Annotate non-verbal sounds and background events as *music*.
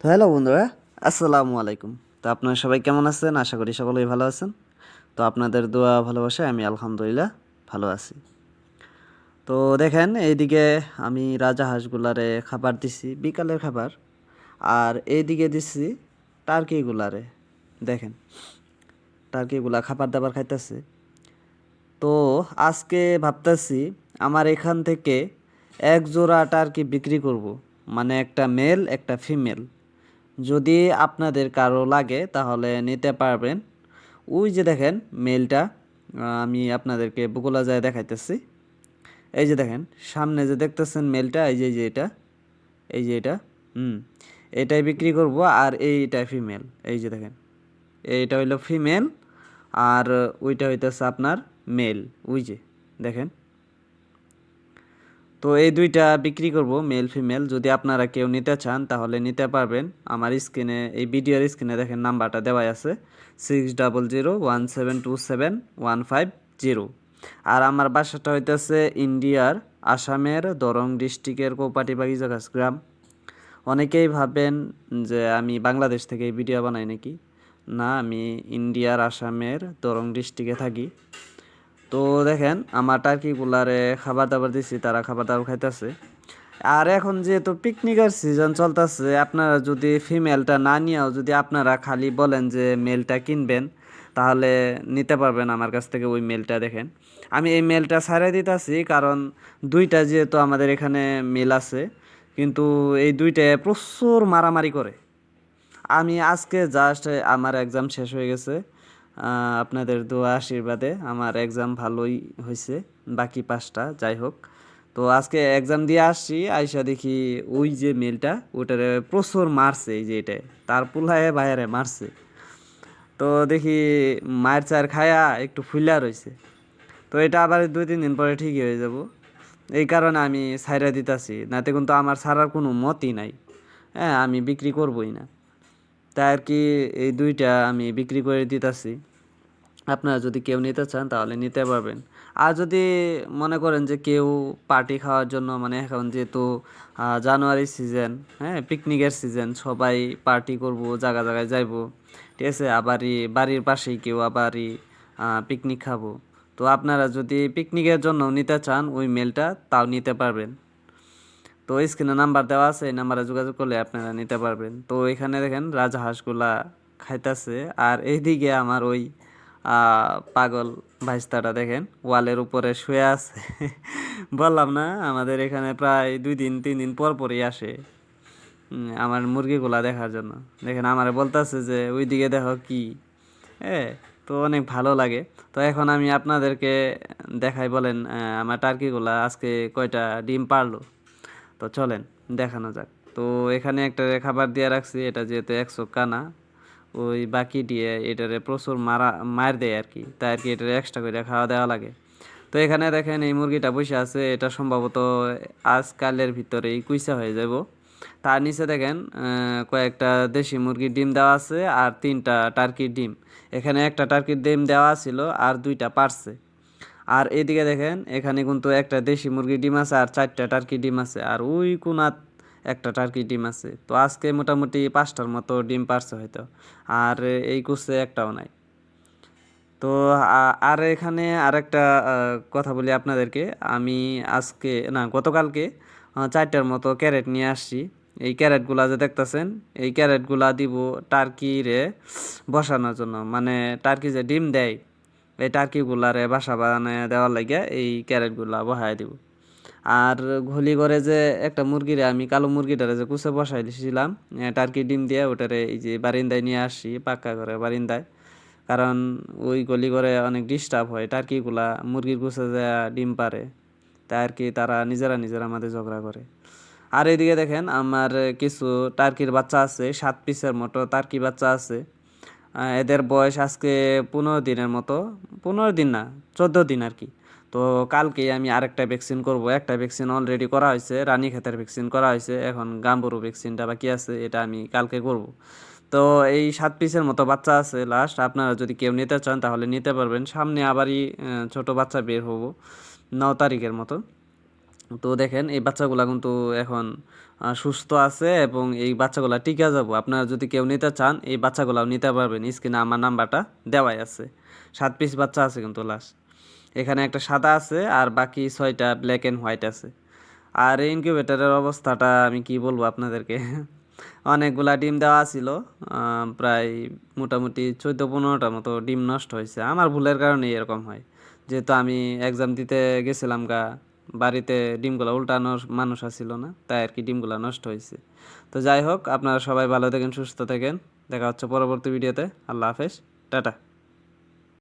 তো হ্যালো বন্ধুরা, আসসালামু আলাইকুম। তো আপনারা সবাই কেমন আছেন? আশা করি সকলেই ভালো আছেন। তো আপনাদের দোয়া, ভালোবাসায় আমি আলহামদুলিল্লাহ ভালো আছি। তো দেখেন, এইদিকে আমি রাজা হাঁসগুলারে খাবার দিছি, বিকালের খাবার। আর এইদিকে দিছি টার্কিগুলারে, দেখেন। টার্কিগুলা খাবার দাবার খাইতেছে। তো আজকে ভাবতেছি আমার এখান থেকে এক জোড়া টার্কি বিক্রি করব। মানে একটা মেল, একটা ফিমেল। যদি আপনাদের কারও লাগে, তাহলে নিতে পারবেন। ওই যে দেখেন মেলটা আমি আপনাদেরকে বকুলা যায় দেখাইতেছি। এই যে দেখেন, সামনে যে দেখতেছেন মেলটা এই যে যে এটা, এই যে এটা, হুম, এটাই বিক্রি করব, আর এইটা ফিমেল এই যে দেখেন, এইটা হইল ফিমেল আর ওইটা হইতেছে আপনার মেল ওই যে, দেখেন। তো এই দুইটা বিক্রি করব মেল ফিমেল যদি আপনারা কেউ নিতে চান, তাহলে নিতে পারবেন। আমার স্ক্রিনে, এই ভিডিওর স্ক্রিনে দেখেন নাম্বারটা দেওয়াই আছে। Six double zero one seven two seven one five zero আর আমার বাসাটা হইতেছে ইন্ডিয়ার আসামের দরং ডিস্ট্রিক্টের কৌপাটি বাগিজাগাছ গ্রাম। অনেকেই ভাবেন যে আমি বাংলাদেশ থেকে এই ভিডিও বানাই নাকি? না, আমি ইন্ডিয়ার আসামের দরং ডিস্ট্রিক্টে থাকি। তো দেখেন, আমার টার্কিগুলারে খাবার দাবার দিছি, তারা খাবার দাবার খাইতেছে। আর এখন যেহেতু পিকনিকের সিজন চলতেছে, আপনারা যদি ফিমেলটা না নিয়েও, যদি আপনারা খালি বলেন যে মেলটা কিনবেন, তাহলে নিতে পারবেন আমার কাছ থেকে ওই মেলটা দেখেন। আমি এই মেলটা ছাড়াই দিতেছি, কারণ দুইটা যেহেতু আমাদের এখানে মেল আছে, কিন্তু এই দুইটায় প্রচুর মারামারি করে। আমি আজকে জাস্ট আমার এক্সাম শেষ হয়ে গেছে। আপনাদের দোয়া আশীর্বাদে আমার এক্সাম ভালোই হয়েছে বাকি পাঁচটা, যাই হোক। তো আজকে এক্সাম দিয়ে আসছি, আইসা দেখি ওই যে মেলটা ওটারে প্রচুর মারছে এই যে এটা, তার পুলায় বাইরে মারছে। তো দেখি মায়ের চার খায়া একটু ফুলা রয়েছে তো এটা আবার দুই, তিন দিন পরে ঠিকই হয়ে যাব। এই কারণে আমি সাইরা দিতাছি, নাতে কিন্তু আমার ছাড়ার কোনো মতই নাই। হ্যাঁ আমি বিক্রি করবই না। তাই আর কি এই দুইটা আমি বিক্রি করে দিতেছি। আপনারা যদি কেউ নিতে চান, তাহলে নিতে পারবেন। আর যদি মনে করেন যে কেউ পার্টি খাওয়ার জন্য মানে এখন যেহেতু জানুয়ারি সিজন হ্যাঁ পিকনিকের সিজন সবাই পার্টি করব জায়গা জায়গায় যাইব, ঠিক আছে? আবারই বাড়ির পাশেই কেউ আবারই পিকনিক খাব। তো আপনারা যদি পিকনিকের জন্য নিতে চান, ওই মেলটা তাও নিতে পারবেন। তো স্ক্রিনে নাম্বার দেওয়া আছে, এই নাম্বারে যোগাযোগ করলে আপনারা নিতে পারবেন। তো এখানে দেখেন, রাজহাঁসগুলা খাইতাছে। আর এইদিকে আমার ওই পাগল ভাইস্তাটা দেখেন, ওয়ালের উপরে শুয়ে আছে। *laughs* বললাম না, আমাদের এখানে প্রায় দুই দিন, তিন দিন পর পরই আসে আমার মুরগিগুলা দেখার জন্য। দেখেন, আমারে বলতেছে যে, ওইদিকে দেখো কি? এ, তো অনেক ভালো লাগে। তো এখন আমি আপনাদেরকে দেখাই, বলেন আমার টার্কিগুলা আজকে কয়টা ডিম পারল তো চলেন, দেখানো যাক। তো এখানে একটা খাবার দিয়ে রাখছি, এটা যেহেতু একশো কানা। ওই বাকি দিয়ে এটারে প্রচুর মারা, মার দেয় আর কি। তাই আর কি এটারে এক্সট্রা করে খাওয়া দেওয়া লাগে। তো এখানে দেখেন এই মুরগিটা বসে আছে, এটা সম্ভবত আজকালের ভিতরেই কুইসা হয়ে যাব। তার নিচে দেখেন কয়েকটা দেশি মুরগির ডিম দেওয়া আছে আর তিনটা টার্কির ডিম। এখানে একটা টার্কির ডিম দেওয়া ছিল আর দুইটা পারছে। আর এদিকে দেখেন, এখানে কিন্তু একটা দেশি মুরগির ডিম আছে আর চারটা টার্কি ডিম আছে। আর ওই কোনাত একটা টার্কি ডিম আছে। তো আজকে মোটামুটি পাঁচটার মতো ডিম পারছে হয়তো। আর এই কুসে একটাও নাই। তো আর এখানে আরেকটা কথা বলি আপনাদেরকে। আমি আজকে, না, গতকালকে চারটার মতো ক্যারেট নিয়ে আসছি। এই ক্যারেটগুলা যে দেখতেছেন, এই ক্যারেটগুলা দিব টার্কিরে বসানোর জন্য। মানে টার্কি যে ডিম দেয়, এই টার্কিগুলারে বাসা বানায় দেওয়ার লাগে এই ক্যারেটগুলা বসায় দিব। আর ঘলি করে যে একটা মুরগিরে আমি কালো মুরগিটারে যে কুচে বসাই দিয়েছিলাম টার্কি ডিম দিয়ে ওটারে এই যে বারিন্দায় নিয়ে আসি, পাক্কা করে বারিন্দায়। কারণ ওই গলি করে অনেক ডিস্টার্ব হয়, টার্কিগুলা মুরগির কুচে যা ডিম পারে তাই আর কি তারা নিজেরা নিজেরা আমাদের ঝগড়া করে। আর এদিকে দেখেন আমার কিছু টার্কির বাচ্চা আছে, সাত পিসের মতো টার্কি বাচ্চা আছে। এদের বয়স আজকে পনেরো দিনের মতো, পনেরো দিন না, চোদ্দ দিন আর কি। তো কালকেই আমি আরেকটা ভ্যাকসিন করব। একটা ভ্যাকসিন অলরেডি করা হয়েছে রানী ক্ষেতের ভ্যাকসিন করা হয়েছে। এখন গাম্বুরু ভ্যাকসিনটা বাকি আছে, এটা আমি কালকে করব। তো এই সাত পিসের মতো বাচ্চা আছে লাস্ট আপনারা যদি কেউ নিতে চান তাহলে নিতে পারবেন। সামনে আবারই ছোট বাচ্চা বের হব ন তারিখের মতো। তো দেখেন, এই বাচ্চাগুলা কিন্তু এখন সুস্থ আছে এবং এই বাচ্চাগুলা টিকা যাব। আপনারা যদি কেউ নিতে চান, এই বাচ্চাগুলাও নিতে পারবেন। স্ক্রিনে আমার নাম্বারটা দেওয়াই আছে। সাত পিস বাচ্চা আছে কিন্তু লাস্ট এখানে একটা সাদা আছে আর বাকি ছয়টা ব্ল্যাক অ্যান্ড হোয়াইট আছে। আর ইনকিউবেটারের অবস্থাটা আমি কি বলব আপনাদেরকে? *laughs* অনেকগুলা ডিম দেওয়া ছিল প্রায় মোটামুটি চোদ্দ পনেরোটার মতো ডিম নষ্ট হয়েছে। আমার ভুলের কারণে এরকম হয়। যেহেতু আমি এক্সাম দিতে গেছিলাম গা, বাড়িতে ডিমগুলো উল্টানোর মানুষ আসছিল না, তাই আর কি ডিমগুলো নষ্ট হয়েছে। তো যাই হোক, আপনারা সবাই ভালো থাকেন, সুস্থ থাকেন। দেখা হচ্ছে পরবর্তী ভিডিওতে। আল্লাহ হাফেজ। টাটা।